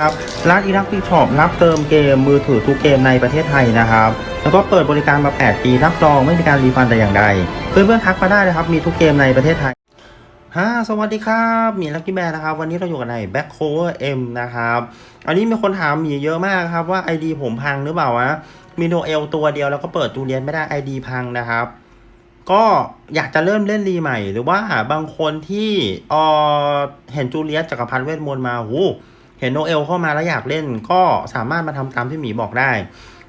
ครับร้านอีรักที่ช็อปรับเติมเกมมือถือทุกเกมในประเทศไทยนะครับ แล้วก็เปิดบริการมา 8 ปีรับรองไม่มีการรีฟันแต่อย่างใด เพื่อนๆทักมาได้นะครับ มีทุกเกมในประเทศไทยฮ่าสวัสดีครับ มีลักกี้แบร์นะครับ วันนี้เราอยู่กันใน Back Cover M นะครับ อันนี้มีคนถามมีเยอะมากครับว่า ID ผมพังหรือเปล่าวะ มีโนเอลตัวเดียวแล้วก็เปิดจูเลียนไม่ได้ ID พังนะครับ ก็อยากจะเริ่มเล่นรีใหม่ หรือว่าบางคนที่เออเห็นจูเลียสจักรพันเวทมนต์มาหู เห็นโนเอลเข้ามาแล้วอยากเล่น ก็สามารถมาทำตามที่หมีบอกได้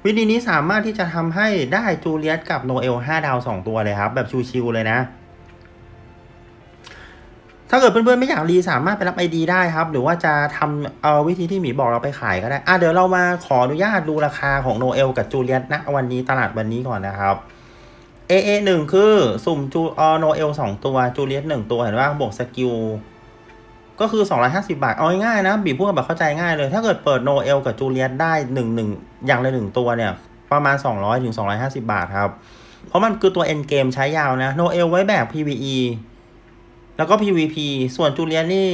วิธีนี้สามารถที่จะทำให้ได้จูเลียสกับโนเอล5ดาว 2 ตัวเลยครับ แบบชิวๆเลยนะ ถ้าเกิดเพื่อนๆไม่อยากรีสามารถไปรับไอดีได้ครับ หรือว่าจะทำเอาวิธีที่หมีบอกเราไปขายก็ได้อะเดี๋ยวเรามาขออนุญาตดูราคาของโนเอลกับจูเลียสณวันนี้ตลาดวันนี้ก่อนนะครับ AA หนึ่งคือ สุ่มจูออโนเอลสองตัวจูเลียสหนึ่งตัวเห็นว่าบวกสกิล ก็คือ 250 บาท เอาง่ายๆนะบีพูดแบบเข้าใจง่ายเลย ถ้าเกิดเปิดโนเอลกับจูเลียสได้หนึ่งหนึ่งอย่างละหนึ่งตัวเนี่ย ประมาณ 200ถึง250 บาทครับ เพราะมันคือตัว end game ใช้ยาวนะโนเอลไว้แบบ PVE แล้วก็ PVP ส่วนจูเลียสนี่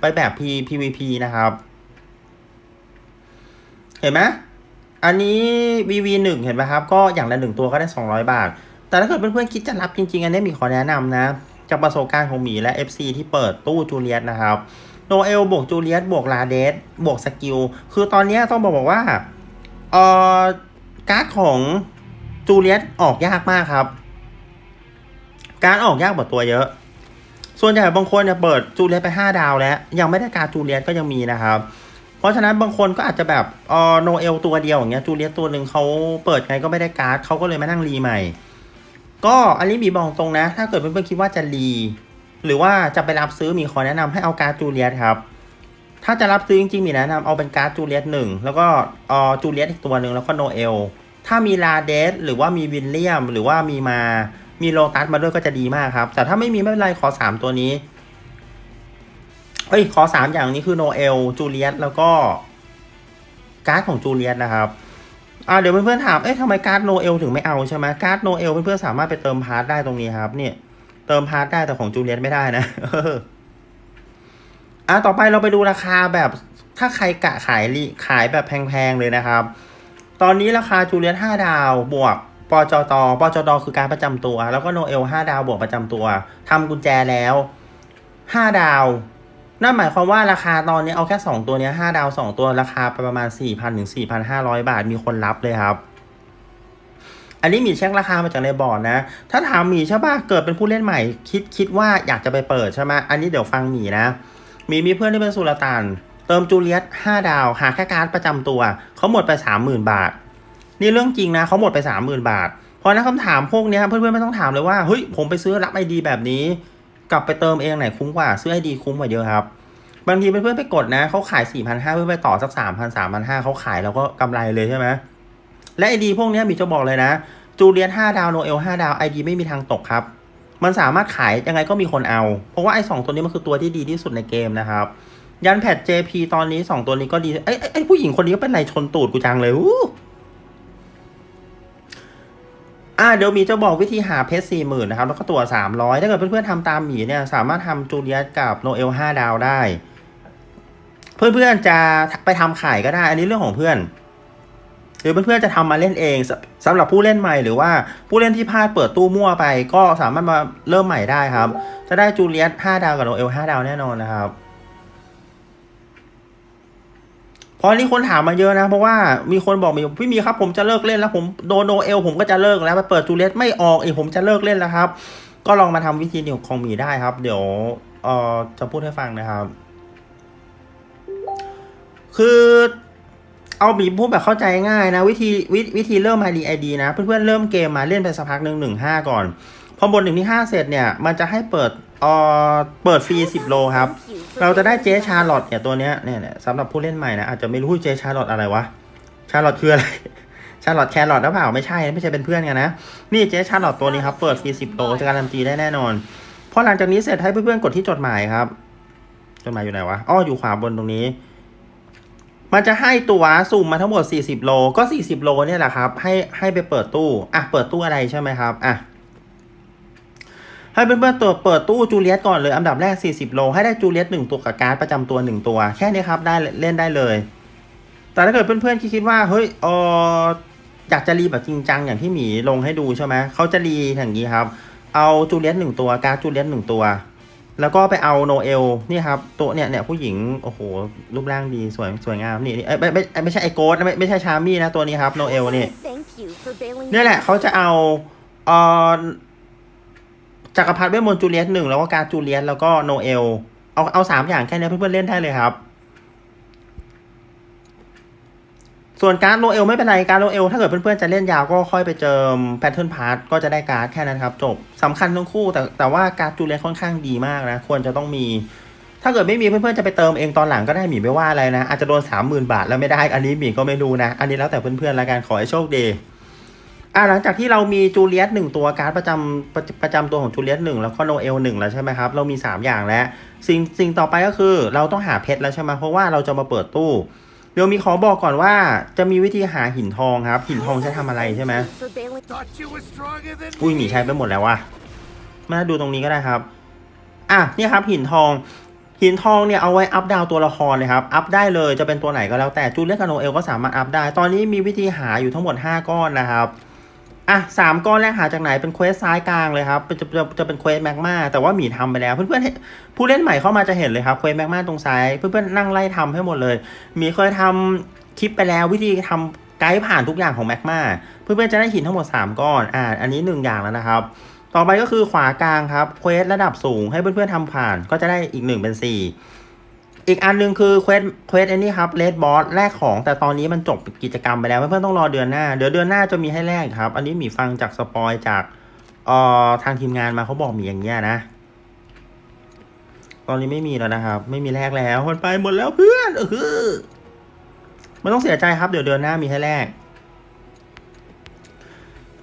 ไปแบบ P PVP นะครับ เห็นไหมอันนี้ VV หนึ่งเห็นไหมครับ ก็อย่างละหนึ่งตัวก็ได้ 200 บาท แต่ถ้าเกิดเพื่อนๆคิดจะรับจริงๆ อันนี้มีขอแนะนำนะ จากประสบการณ์ของหมีและ FC ที่เปิดตู้จูเลียสนะครับโนเอลบวกจูเลียสบวกลาเดสบวกสกิล คือตอนนี้ต้องบอกว่าเอ่อการ์ดของจูเลียสออกยากมากครับ การออกยากกว่าตัวเยอะ ส่วนใหญ่บางคนเนี่ยเปิดจูเลียสไป 5 ดาวแล้ว ยังไม่ได้การจูเลียสก็ยังมีนะครับ เพราะฉะนั้นบางคนก็อาจจะแบบเออโนเอลตัวเดียวอย่างเงี้ยจูเลียสตัวหนึ่งเขาเปิดไงก็ไม่ได้การ์ดเขาก็เลยมานั่งรีใหม่ ก็อันนี้บีบอกตรงนะ ถ้าเกิดเพื่อนๆคิดว่าจะรี หรือว่าจะไปรับซื้อมีขอแนะนำให้เอาการ์ดจูเลียสครับ ถ้าจะรับซื้อจริงๆมีแนะนำเอาเป็นการ์ดจูเลียสหนึ่งแล้วก็เออจูเลียสอีกตัวหนึ่งแล้วก็โนเอลถ้ามีลาเดสหรือว่ามีวินเลียม หรือว่ามีมามีโลตัสมาด้วยก็จะดีมากครับ แต่ถ้าไม่มีไม่เป็นไรขอสามตัวนี้เอ้ยขอสามอย่างนี้คือโนเอลจูเลียสแล้วก็การ์ดของจูเลียสนะครับ อ่าเดี๋ยวเพื่อนๆถาม เอ๊ะทำไมการ์ดโนเอลถึงไม่เอาใช่ไหมการ์ดโนเอลเพื่อนๆสามารถไปเติมพาร์ทได้ตรงนี้ครับ เนี่ย เติมพาร์ทได้แต่ของจูเลียสไม่ได้นะอ่าต่อไปเราไปดูราคาแบบถ้าใครกะขายลิขายแบบแพงๆเลยนะครับ ตอนนี้ราคาจูเลียส5ดาวบวกปจตปจตคือการประจำตัว แล้วก็โนเอล5ดาวบวกประจำตัวทำกุญแจแล้ว5ดาว นั่นหมายความว่าราคาตอนนี้เอาแค่ 2 ตัวนี้ย5ดาว 2 ตัวราคาไปประมาณ 4,000ถึง4,500 บาทมีคนรับเลยครับ อันนี้มีเช็คราคามาจากในบอร์ดนะ ถ้าถามหมีใช่ป่ะเกิดเป็นผู้เล่นใหม่ คิดคิดว่าอยากจะไปเปิดใช่ไหมอันนี้เดี๋ยวฟังหมีนะหมีมีเพื่อนที่เป็นสุลต่านเติมจูเลียส5ดาว หาแค่การ์ดประจำตัว เขาหมดไป 30,000 บาท นี่เรื่องจริงนะเขาหมดไป 30,000 บาท เพราะนั้นคำถามพวกนี้เพื่อนๆไม่ต้องถามเลยว่าเฮ้ยผมไปซื้อรับไอดีแบบนี้ กลับไปเติมเองไหนคุ้มกว่าซื้อไอดีคุ้มกว่าเยอะครับ บางทีเพื่อนๆไปกดนะเขาขาย4,500เพื่อนไปต่อสัก3,000 3,500เขาขายแล้วก็กำไรเลยใช่ไหมและไอดีพวกนี้มีจะบอกเลยนะจูเลียน5ดาวโนเอล5ดาวไอดีไม่มีทางตกครับ มันสามารถขายยังไงก็มีคนเอา เพราะว่าไอ้สองตัวนี้มันคือตัวที่ดีที่สุดในเกมนะครับยันแพด JP ตอนนี้ 2 ตัวนี้ก็ดีไอไอ้ไอ้ผู้หญิงคนนี้ก็เป็นไรชนตูดกูจังเลยอู้ อ่าเดี๋ยวมีจะบอกวิธีหาเพชรสี่หมื่นนะครับ แล้วก็ตัวสามร้อยถ้าเกิดเพื่อนๆทำตามหมีเนี่ย สามารถทำจูเลียสกับโนเอลห้าดาวได้ เพื่อนๆจะไปทำขายก็ได้ อันนี้เรื่องของเพื่อนหรือเพื่อนๆจะทำมาเล่นเองสสำหรับผู้เล่นใหม่หรือว่าผู้เล่นที่พลาดเปิดตู้มั่วไป ก็สามารถมาเริ่มใหม่ได้ครับ จะได้จูเลียส5ดาวกับโนเอล5ดาวแน่นอนนะครับ พราะนี่คนถามมาเยอะนะ เพราะว่ามีคนบอกมีพี่มีครับผมจะเลิกเล่นแล้วผมโดนโนเอลผมก็จะเลิกแล้วไปเปิดจูเลียสไม่ออกอีกผมจะเลิกเล่นแล้วครับ ก็ลองมาทำวิธีนี้ของหมีได้ครับ เดี๋ยวเอ่อจะพูดให้ฟังนะครับ คือเอาบีพูดแบบเข้าใจง่ายนะ วิธีวิวิธีเริ่ม ID ID นะ เพื่อนๆเริ่มเกมมาเล่นไปสักพักหนึ่งหนึ่งห้าก่อน พอบนหนึ่งที่ห้าเสร็จเนี่ย มันจะให้เปิด เอ่อเปิดฟรีสิบโลครับ เราจะได้เจชาร์ลอตเนี่ยตัวเนี้ยเนี่ยเนี่ยสำหรับผู้เล่นใหม่นะอาจจะไม่รู้เจชาร์ลอตอะไรวะ ชาร์ลอตคืออะไร ชาร์ลอตแครอทหรือเปล่าไม่ใช่ไม่ใช่เป็นเพื่อนกันนะ นี่เจชาร์ลอตตัวนี้ครับเปิดฟรีสิบโลจะการันตีได้แน่นอนพอหลังจากนี้เสร็จให้เพื่อนๆกดที่จดหมายครับ จดหมายอยู่ไหนวะ อ้ออยู่ขวาบนตรงนี้ มันจะให้ตัวสุ่มมาทั้งหมด 40 โล ก็ 40 โลเนี่ยแหละครับ ให้ให้ไปเปิดตู้ อะ เปิดตู้อะไรใช่ไหมครับ อะ ให้เพื่อนๆตัวเปิดตู้จูเลียตก่อนเลยอันดับแรก 40 โล ให้ได้จูเลียตหนึ่งตัวกับการ์ดประจำตัวหนึ่งตัว แค่นี้ครับได้เล่นได้เลย แต่ถ้าเกิดเพื่อนๆคิดว่าเฮ้ยเอออยากจะรีแบบจริงจังอย่างที่หมีลงให้ดูใช่ไหมเขาจะรีอย่างนี้ครับ เอาจูเลียตหนึ่งตัวการ์ดจูเลียตหนึ่งตัว แล้วก็ไปเอาโนเอลนี่ครับตัวเนี่ยเนี่ยผู้หญิงโอ้โหรูปร่างดีสวยสวยงามนี่นี่เอ้ยไม่ไม่ไม่ใช่ไอโกดไม่ไม่ใช่ชามี่นะตัวนี้ครับโนเอลนี่ Thank you for bailing เนี่ยแหละเขาจะเอาเอ่อ จักรพรรดิเวทมนต์จูเลียตหนึ่งแล้วก็การจูเลียตแล้วก็โนเอล เอาเอาสามอย่างแค่นี้เพื่อนๆเล่นได้เลยครับ ส่วนการโนเอลไม่เป็นไรการโนเอลถ้าเกิดเพื่อนๆจะเล่นยาวก็ค่อยไปเจิมแพทเทิร์นพาร์ทก็จะได้การ์ดแค่นั้นครับจบสำคัญทั้งคู่แต่แต่ว่าการจูเลียตค่อนข้างดีมากนะควรจะต้องมี ถ้าเกิดไม่มีเพื่อนๆจะไปเติมเองตอนหลังก็ได้หมีไม่ว่าอะไรนะอาจจะโดนสามหมื่นบาทแล้วไม่ได้อันนี้หมีก็ไม่รู้นะ อันนี้แล้วแต่เพื่อนๆแล้วกันขอให้โชคดี อ่าหลังจากที่เรามีจูเลียตหนึ่งตัวการ์ดประจำประประจำตัวของจูเลียตหนึ่งแล้วก็โนเอลหนึ่งแล้วใช่ไหมครับ เรามี 3 อย่างแล้ว สิ่งสิ่งต่อไปก็คือเราต้องหาเพชรแล้วใช่ไหมเพราะว่าเราจะมาเปิดตู้เดี๋ยวมีขอบอกก่อนว่าจะมีวิธีหาหินทองครับ หินทองใช้ทำอะไรใช่ไหมอุ้ยหมีใช้ไปหมดแล้วว่ะมาดูตรงนี้ก็ได้ครับ อะนี่ครับหินทอง หินทองเนี่ยเอาไว้อัพดาวตัวละครเลยครับ อัพได้เลยจะเป็นตัวไหนก็แล้วแต่จูเลียนกับโนเอลก็สามารถอัพได้ ตอนนี้มีวิธีหาอยู่ทั้งหมด 5 ก้อนนะครับ อะสามก้อนแรกหาจากไหนเป็นเควสซ้ายกลางเลยครับจะจะจะเป็นเควสแมกมาแต่ว่าหมีทำไปแล้วเพื่อนๆเห็นผู้เล่นใหม่เข้ามาจะเห็นเลยครับเควสแมกมาตรงซ้ายเพื่อนๆนั่งไล่ทำให้หมดเลยหมีเคยทำคลิปไปแล้ววิธีทำไกด์ผ่านทุกอย่างของแมกมาเพื่อนๆจะได้หินทั้งหมด 3 ก้อนอ่าอันนี้ 1 อย่างแล้วนะครับ ต่อไปก็คือขวากลางครับเควสระดับสูงให้เพื่อนๆทำผ่านก็จะได้อีก 1 เป็น 4 อีกอันหนึงคือเควสเควสอ้นี่ครับเลดบอสแลกของแต่ตอนนี้มันจบกิจกรรมไปแล้วเพื่อนๆต้องรอเดือนหน้า เดี๋ยวเดือนหน้าจะมีให้แลกครับ อันนี้หมีฟังจากสปอยจากเอ่อทางทีมงานมาเขาบอกหมีอย่างเงี้ยนะ ตอนนี้ไม่มีแล้วนะครับ ไม่มีแลกแล้วมันไปหมดแล้วเพื่อนเออไม่ต้องเสียใจครับ เดี๋ยวเดือนหน้ามีให้แลก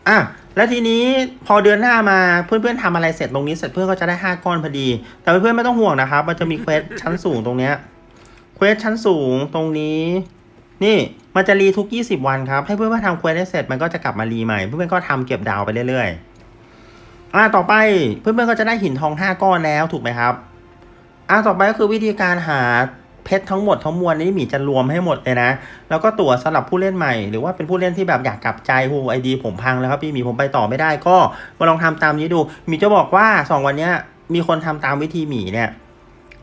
อะ แล้วทีนี้พอเดือนหน้ามาเพื่อนๆทำอะไรเสร็จตรงนี้เสร็จเพื่อนก็จะได้ห้าก้อนพอดี แต่เพื่อนๆไม่ต้องห่วงนะครับ มันจะมีเควสชั้นสูงตรงเนี้ยเควสชั้นสูงตรงนี้ นี่มันจะรีทุก 20 วันครับ ให้เพื่อนๆทำเควสได้เสร็จมันก็จะกลับมารีใหม่ เพื่อนๆก็ทำเก็บดาวไปเรื่อยๆอ่าต่อไปเพื่อนๆก็จะได้หินทอง 5 ก้อนแล้วถูกไหมครับอ่าต่อไปก็คือวิธีการหา เพชรทั้งหมดทั้งมวลนี้หมีจะรวมให้หมดเลยนะ แล้วก็ตั๋วสำหรับผู้เล่นใหม่หรือว่าเป็นผู้เล่นที่แบบอยากกลับใจโหไอดีผมพังแล้วครับพี่หมีผมไปต่อไม่ได้ก็มาลองทำตามนี้ดูหมีจะบอกว่า 2 วันนี้มีคนทำตามวิธีหมีเนี่ย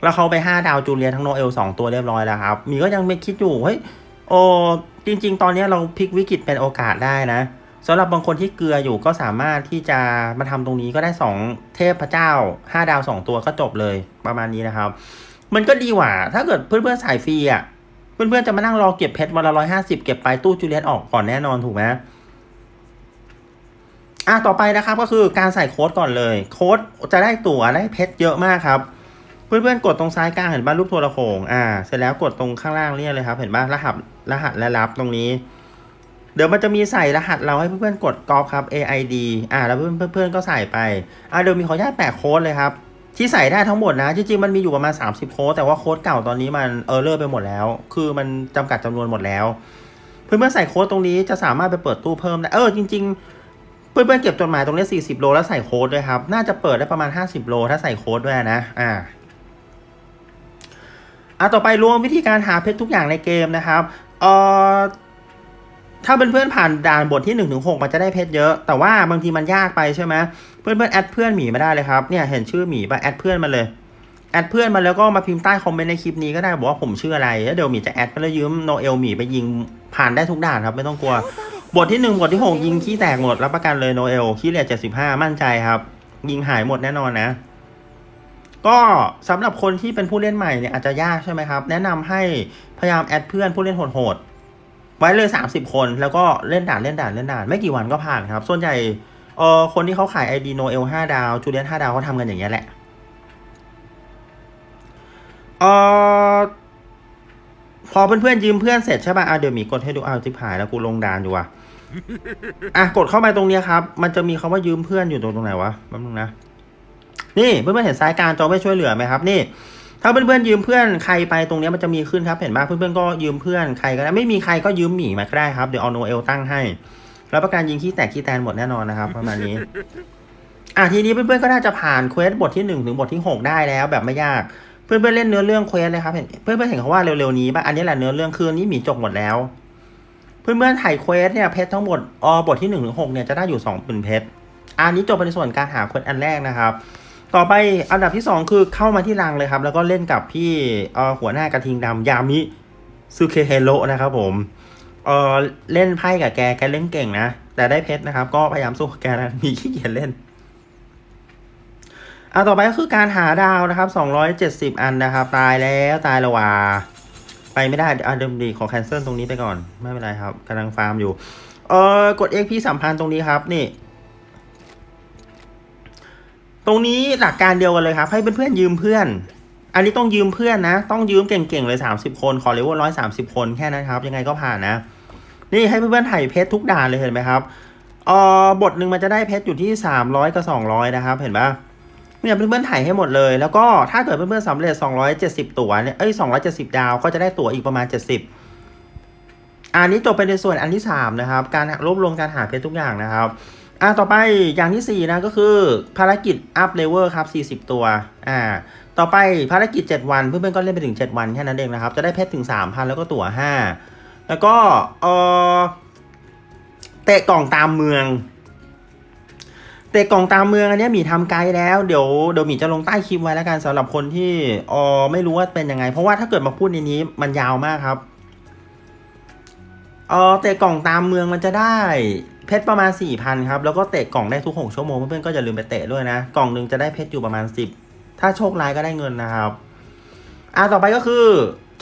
แล้วเขาไป 5 ดาวจูเลียทั้งโนเอลสองตัวเรียบร้อยแล้วครับหมีก็ยังไม่คิดอยู่เฮ้ยโอ้จริง ๆ ตอนนี้เราพลิกวิกฤตเป็นโอกาสได้นะสำหรับบางคนที่เกลืออยู่ก็สามารถที่จะมาทำตรงนี้ก็ได้ 2 เทพพระเจ้า 5 ดาว 2 ตัวก็จบเลยประมาณนี้นะครับ มันก็ดีกว่า ถ้าเกิดเพื่อนๆสายฟรีอะ เพื่อนๆจะมานั่งรอเก็บเพชรวันละร้อยห้าสิบเก็บไปตู้จูเลียตออกก่อนแน่นอนถูกไหมอะต่อไปนะครับก็คือการใส่โค้ดก่อนเลย โค้ดจะได้ตั๋วได้เพชรเยอะมากครับ เพื่อนๆกดตรงซ้ายกลางเห็นบ้านรูปโทรโขงอ่าเสร็จแล้วกดตรงข้างล่างเนี่ยเลยครับเห็นบ้านรหัสรหัสและรับตรงนี้ เดี๋ยวมันจะมีใส่รหัสเราให้เพื่อนๆกดกรอกครับ AID อ่าแล้วเพื่อนๆก็ใส่ไปอ่าเดี๋ยวมีขออนุญาตแปะโค้ดเลยครับ ที่ใส่ได้ทั้งหมดนะ จริงๆ มันมีอยู่ประมาณ 30 โค้ดแต่ว่าโค้ดเก่าตอนนี้มันเออเลอร์ไปหมดแล้ว คือมันจำกัดจำนวนหมดแล้ว เพื่อนๆใส่โค้ดตรงนี้จะสามารถไปเปิดตู้เพิ่มได้เออจริง ๆ เพื่อนๆเก็บจดหมายตรงนี้ 40 โลแล้วใส่โค้ดด้วยครับ น่าจะเปิดได้ประมาณ 50 โล ถ้าใส่โค้ดด้วยนะ อ่าอะต่อไปรวมวิธีการหาเพชรทุกอย่างในเกมนะครับเอ่อ ถ้าเป็นเพื่อนผ่านด่านบทที่1นถึงหมันจะได้เพชรเยอะ แต่ว่าบางทีมันยากไปใช่ไหมเพื่อนเพื่อนๆแอดเพื่อนหมีมาได้เลยครับ เนี่ยเห็นชื่อหมีปะแอดเพื่อนมาเลย แอดเพื่อนมาแล้วก็มาพิมพ์ใต้คอมเมนต์ในคลิปนี้ก็ได้บอกว่าผมชื่ออะไร แล้วเดี๋ยวหมีจะแอดไปแล้วยืมโนเอลหมีไปยิงผ่านได้ทุกด่านครับไม่ต้องกลัว บทที่หนึ่งบทที่หกยิงขี้แตกหมดรับประกันเลยโนเอลขี้เหลือเจ็ดสิบห้ามั่นใจครับ ยิงหายหมดแน่นอนนะก็สำหรับคนที่เป็นผู้เล่นใหม่เนี่ยอาจจะยากใช่ไหมครับ แนะนำให้พยายามแอดเพื่อนผู้เล่นโหด ไว้เลยสามสิบคนแล้วก็เล่นด่านเล่นด่านเล่นด่าน ไม่กี่วันก็ผ่านครับ ส่วนใหญ่เออคนที่เขาขายไอดีโนเอลห้าดาวจูเลียนห้าดาวเขาทำกันอย่างเงี้ยแหละเออพอเพื่อนๆยืมเพื่อนเสร็จใช่ป่ะอะเดี๋ยวมีกดให้ดูอ้าวจิบหายแล้วกูลงด่านอยู่ว่ะอะกดเข้าไปตรงเนี้ยครับ มันจะมีคำว่ายืมเพื่อนอยู่ตรงตรงไหนวะแป๊บนึงนะนี่เพื่อนๆเห็นซ้ายกางจอไม่ช่วยเหลือไหมครับ นี่ ถ้าเพื่อนๆยืมเพื่อนใครไปตรงนี้มันจะมีขึ้นครับเห็นป่ะเพื่อนๆก็ยืมเพื่อนใครก็ได้ไม่มีใครก็ยืมหมีมาก็ได้ครับเดี๋ยวเอาโนเอลตั้งให้แล้วประกันยิงขี้แตกขี้แตนหมดแน่นอนนะครับประมาณนี้อะทีนี้เพื่อนๆก็น่าจะผ่านเควสบทที่หนึ่งถึงบทที่หกได้แล้วแบบไม่ยากเพื่อนๆเล่นเนื้อเรื่องเควสเลยครับเห็นเพื่อนๆเห็นเขาว่าเร็วๆนี้ป่ะอันนี้แหละเนื้อเรื่องคือนนี้หมีจบหมดแล้ว เพื่อนๆถ่ายเควสเนี่ยเพชรทั้งหมดออบทที่หนึ่งถึงหกเนี่ยจะได้อยู่สองหมื่นเพชรอันนี้จบไปในส่วนการหาเควสอันแรกนะครับ ต่อไปอันดับที่สองคือเข้ามาที่รังเลยครับ แล้วก็เล่นกับพี่หัวหน้ากระทิงดำยามิซูเคเฮโรนะครับผมเออเล่นไพ่กับแกแกเล่นเก่งนะ แต่ได้เพชรนะครับ ก็พยายามสู้กับแกนะมีขี้เกียจเล่นอะต่อไปก็คือการหาดาวนะครับ 270 อันนะครับ ตายแล้วตายละว่าไปไม่ได้อะเดิมดีขอแคนเซิลตรงนี้ไปก่อน ไม่เป็นไรครับกำลังฟาร์มอยู่ เออกด XP สัมพันธ์ตรงนี้ครับ นี่ ตรงนี้หลักการเดียวกันเลยครับ ให้เพื่อนๆยืมเพื่อน อันนี้ต้องยืมเพื่อนนะ ต้องยืมเก่งๆเลย 30 คนขอเลเวลร้อยสามสิบคนแค่นั้นครับ ยังไงก็ผ่านนะ นี่ให้เพื่อนๆถ่ายเพชรทุกด่านเลยเห็นไหมครับเออบทหนึ่งมันจะได้เพชรอยู่ที่ 300 กับ 200 นะครับ เห็นปะเนี่ยเพื่อนๆถ่ายให้หมดเลย แล้วก็ถ้าเกิดเพื่อนๆสำเร็จ 270 ตัวเนี่ยเอ้ย 270 ดาวก็จะได้ตั๋วอีกประมาณ 70 อันนี้จบไปในส่วนอันที่ 3 นะครับ การรวบรวมการหาเพชรทุกอย่างนะครับ อ่าต่อไปอย่างที่ 4 นะก็คือภารกิจอัพเลเวลครับ 40 ตัวอ่าต่อไปภารกิจ 7 วันเพื่อนๆก็เล่นไปถึง 7 วันแค่นั้นเองนะครับ จะได้เพชรถึง 3,000 แล้วก็ตั๋ว 5 แล้วก็เออเตะกล่องตามเมือง เตะกล่องตามเมืองอันนี้หมีทำไกด์แล้วเดี๋ยวเดี๋ยวหมีจะลงใต้คลิปไว้แล้วกันสำหรับคนที่เออไม่รู้ว่าเป็นยังไง เพราะว่าถ้าเกิดมาพูดในนี้มันยาวมากครับเออเตะกล่องตามเมืองมันจะได้ เพชรประมาณ4ี่พันครับ แล้วก็เตะกล่องได้ทุกหกชั่วโมงเพื่อนๆก็อย่าลืมไปเตะด้วยนะ กล่องหนึ่งจะได้เพชรอยู่ประมาณสิบถ้าโชคร้ายก็ได้เงินนะครับ อ่าต่อไปก็คือ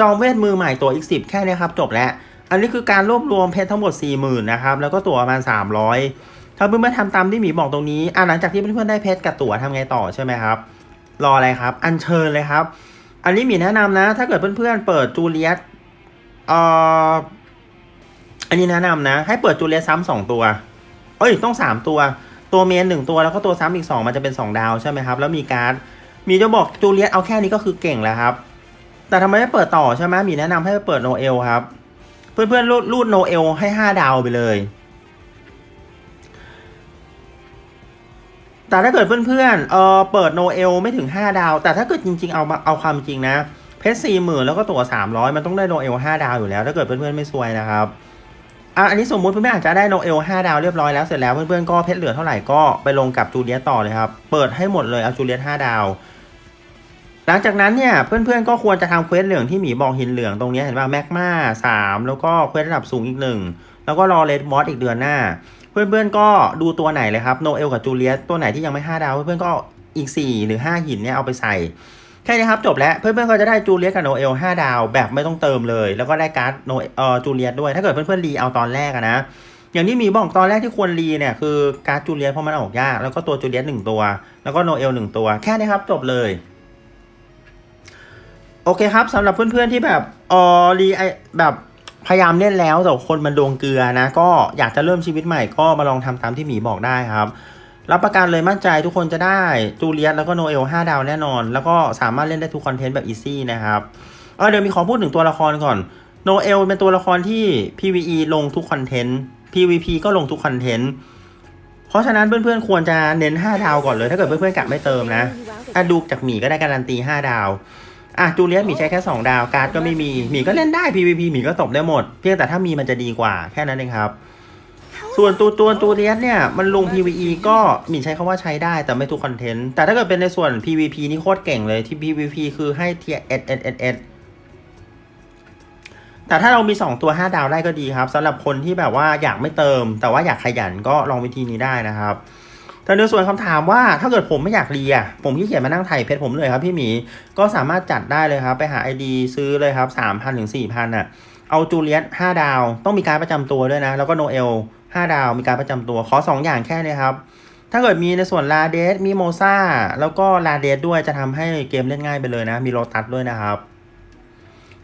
จอมเวทมือใหม่ตัวอีกสิบแค่นี้ครับ จบแล้ว อันนี้คือการรวบรวมเพชรทั้งหมด4ี่หมื่นนะครับ แล้วก็ตั๋วประมาณ 300 ถ้าเพื่อนๆทำตามที่หมีบอกตรงนี้อ่าหลังจากที่เพื่อนๆได้เพชรกับตั๋วทำไงต่อใช่ไหมครับ รออะไรครับ อัญเชิญเลยครับ อันนี้หมีแนะนำนะ ถ้าเกิดเพื่อนๆเปิดจูเลียตเอ่อ อันนี้แนะนำนะ ให้เปิดจูเลียซ้ำสองตัว เอ้ยต้องสามตัว ตัวเมนหนึ่งตัวแล้วก็ตัวซ้ำอีกสองมันจะเป็นสองดาวใช่ไหมครับ แล้วมีการ์ด มีจะบอกจูเลียเอาแค่นี้ก็คือเก่งแล้วครับ แต่ทำไมไม่เปิดต่อใช่ไหมมีแนะนำให้ไปเปิดโนเอลครับ เพื่อนๆรูดรูดโนเอลให้ห้าดาวไปเลยแต่ถ้าเกิดเพื่อนๆเออเปิดโนเอลไม่ถึง 5 ดาว แต่ถ้าเกิดจริง ๆ เอามาเอาความจริงนะ เพชรสี่หมื่นแล้วก็ตั๋ว300 มันต้องได้โนเอล5ดาวอยู่แล้ว ถ้าเกิดเพื่อนๆไม่ซวยนะครับ อะอันนี้สมมุติเพื่อนๆอาจจะได้โนเอล5ดาวเรียบร้อยแล้วเสร็จแล้วเพื่อนๆก็เพชรเหลือเท่าไหร่ก็ไปลงกับจูเลียตต่อเลยครับ เปิดให้หมดเลยเอาจูเลียต5ดาว หลังจากนั้นเนี่ยเพื่อนๆก็ควรจะทำเควสเหลืองที่หมีบอกหินเหลืองตรงนี้เห็นป่ะแมกมาสามแล้วก็เควสระดับสูงอีกหนึ่งแล้วก็รอเลดมอสอีกเดือนหน้า เพื่อนๆก็ดูตัวไหนเลยครับโนเอลกับจูเลียตตัวไหนที่ยังไม่5ดาวเพื่อนๆก็อีก4หรือ5หินเนี่ยเอาไปใส่ แค่นี้ครับจบแล้วเพื่อนๆก็จะได้จูเลียกับโนเอล5ดาวแบบไม่ต้องเติมเลย แล้วก็ได้การ์ดโนเออจูเลียด้วยถ้าเกิดเพื่อนๆรีเอาตอนแรกนะอย่างที่มีบอกตอนแรกที่ควรรีเนี่ยคือการ์ดจูเลียเพราะมันออกยากแล้วก็ตัวจูเลียหนึ่งตัว แล้วก็โนเอลหนึ่งตัว แค่นี้ครับจบเลยโอเคครับสำหรับเพื่อนๆที่แบบออรีไอแบบพยายามเล่นแล้วแต่คนมันดวงเกลือนะ ก็อยากจะเริ่มชีวิตใหม่ก็มาลองทำตามที่หมีบอกได้ครับ รับประกันเลยมั่นใจทุกคนจะได้จูเลียตแล้วก็โนเอล5ดาวแน่นอน แล้วก็สามารถเล่นได้ทุกคอนเทนต์แบบอีซี่นะครับเออเดี๋ยวมีขอพูดถึงตัวละครก่อนโนเอลเป็นตัวละครที่ PVE ลงทุกคอนเทนต์ PVP ก็ลงทุกคอนเทนต์เพราะฉะนั้นเพื่อนๆควรจะเน้น 5 ดาวก่อนเลย ถ้าเกิดเพื่อนๆกะไม่เติมนะอะดูจากหมีก็ได้การันตี 5 ดาวอะจูเลียสหมีใช้แค่ 2 ดาวการ์ดก็ไม่มีหมีก็เล่นได้ PVP หมีก็ตบได้หมด เพียงแต่ถ้ามีมันจะดีกว่าแค่นั้นเองครับ ส่วนตัวตัวจูเลียสเนี่ย มันลง PVE ก็หมีใช้คำว่าใช้ได้แต่ไม่ทุกคอนเทนต์ แต่ถ้าเกิดเป็นในส่วน PVP นี่โคตรเก่งเลยที่ PVP คือให้เทีย S S S S แต่ถ้าเรามี 2 ตัว 5 ดาวได้ก็ดีครับสำหรับคนที่แบบว่าอยากไม่เติม แต่ว่าอยากขยันก็ลองวิธีนี้ได้นะครับแต่ในส่วนคำถามว่าถ้าเกิดผมไม่อยากเรียผมขี้เกียจมานั่งไถ่ายเพชรผมเลยครับพี่หมีก็สามารถจัดได้เลยครับ ไปหา ID ซื้อเลยครับสามพันถึงสี่พันอะเอาจูเลียตห้าดาว ต้องมีการประจำตัวด้วยนะ แล้วก็โนเอล ห้าดาวมีการประจำตัวขอสองอย่างแค่นี้ครับถ้าเกิดมีในส่วนลาเดสมีโมซาแล้วก็ลาเดสด้วยจะทำให้เกมเล่นง่ายไปเลยนะ มีโลตัสด้วยนะครับ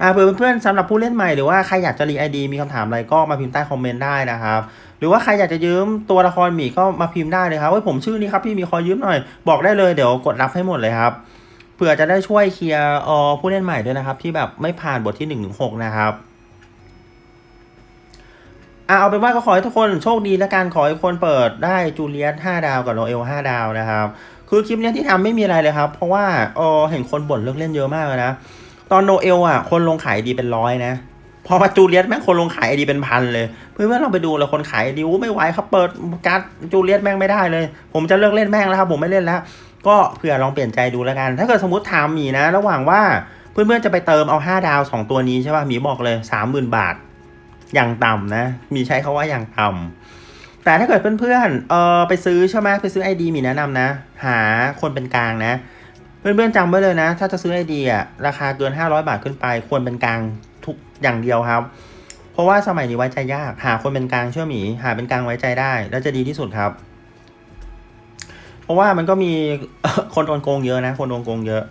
อ่าเพื่อนเพื่อนๆสำหรับผู้เล่นใหม่หรือว่าใครอยากจะรีไอดีมีคำถามอะไรก็มาพิมพ์ใต้คอมเมนต์ได้นะครับหรือว่าใครอยากจะยืมตัวละครหมีก็มาพิมพ์ได้เลยครับว่าผมชื่อนี้ครับพี่มีคอยยืมหน่อยบอกได้เลยเดี๋ยวกดรับให้หมดเลยครับเผื่อจะได้ช่วยเคลียร์ออผู้เล่นใหม่ด้วยนะครับ ที่แบบไม่ผ่านบทที่1นถึงหนะครับ อะเอาเป็นว่าก็ขอให้ทุกคนโชคดีและการขอให้คนเปิดได้จูเลียส5ดาวกับโนเอล5ดาวนะครับ คือคลิปนี้ที่ทำไม่มีอะไรเลยครับ เพราะว่าเออเห็นคนบ่นเลิกเล่นเยอะมากเลยนะ ตอนโนเอลอะ คนลงขายดีเป็นร้อยนะพอมาจูเลียสแม่งคนลงขายไอดีเป็นพันเลย เพื่อนๆเราไปดูเลยคนขายไอดีอู้ไม่ไหวครับเปิดการ์ดจูเลียสแม่งไม่ได้เลย ผมจะเลิกเล่นแม่งแล้วครับ ผมไม่เล่นแล้ว ก็เผื่อลองเปลี่ยนใจดูแล้วกัน ถ้าเกิดสมมติถามหมีนะ ระหว่างว่าเพื่อนๆจะไปเติมเอา 5 ดาว 2 ตัวนี้ใช่ป่ะหมีบอกเลย 30,000 บาท อย่างต่ำนะ มีใช้คาว่าอย่างต่ำแต่ถ้าเกิดเพื่อนๆเออไปซื้อใช่ไหมไปซื้อไอดีมีแนะนำนะ หาคนเป็นกลางนะ เพื่อนๆจำไว้เลยนะ ถ้าจะซื้อไอดีอะราคาเกิน 500 บาทขึ้นไป ควรเป็นกลางทุกอย่างเดียวครับ เพราะว่าสมัยนี้ไว้ใจยาก หาคนเป็นกลางเชื่อหมี หาเป็นกลางไว้ใจได้ แล้วจะดีที่สุดครับ เพราะว่ามันก็มีคนโดนโกงเยอะนะ คนโดนโกงเยอะ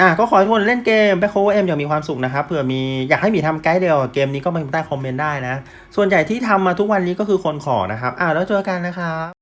อะก็ขอให้ทุกคนเล่นเกม Back Cover M อย่างมีความสุขนะครับเผื่อมีอยากให้มีทำไกด์เดียวเกมนี้ก็มาใต้คอมเมนต์ได้นะ ส่วนใหญ่ที่ทำมาทุกวันนี้ก็คือคนขอนะครับอะแล้วเจอกันนะครับ